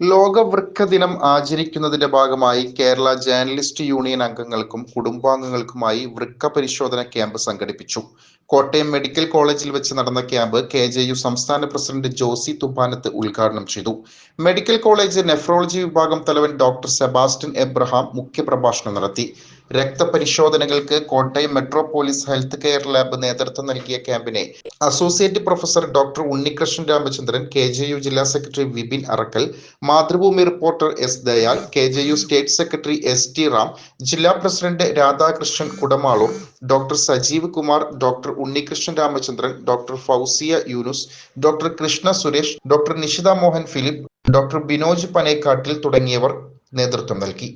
വൃക്ക ദിനം ആചരിക്കുന്നതിന്റെ ഭാഗമായി കേരള ജേർണലിസ്റ്റ് യൂണിയൻ അംഗങ്ങൾക്കും കുടുംബാംഗങ്ങൾക്കുമായി വൃക്ക പരിശോധന ക്യാമ്പ് സംഘടിപ്പിച്ചു. കോട്ടയം മെഡിക്കൽ കോളേജിൽ വെച്ച് നടന്ന ക്യാമ്പ് കെ ജെ യു സംസ്ഥാന പ്രസിഡന്റ് ജോസി തുപ്പാനത്ത് ഉദ്ഘാടനം ചെയ്തു. മെഡിക്കൽ കോളേജ് നെഫ്രോളജി വിഭാഗം തലവൻ ഡോക്ടർ സെബാസ്റ്റ്യൻ എബ്രഹാം മുഖ്യപ്രഭാഷണം നടത്തി. രക്തപരിശോധനകൾക്ക് Kottayam metropolis health care lab നേതൃത്വം നൽകിയ ക്യാമ്പിനെ associate professor doctor Unnikrishnan Ramachandran K J U ജില്ലാ secretary Vipin Arakkal Mathrubhumi reporter S Dayal K J U state secretary S T Ram ജില്ലാ president Radhakrishnan Kudamalur doctor Sajeev Kumar doctor Unnikrishnan Ramachandran doctor Fousiya Yunus doctor Krishna Suresh doctor Nishitha Mohan Philip doctor Binoj Panekkattil തുടങ്ങിയവർ നേതൃത്വം നൽകി.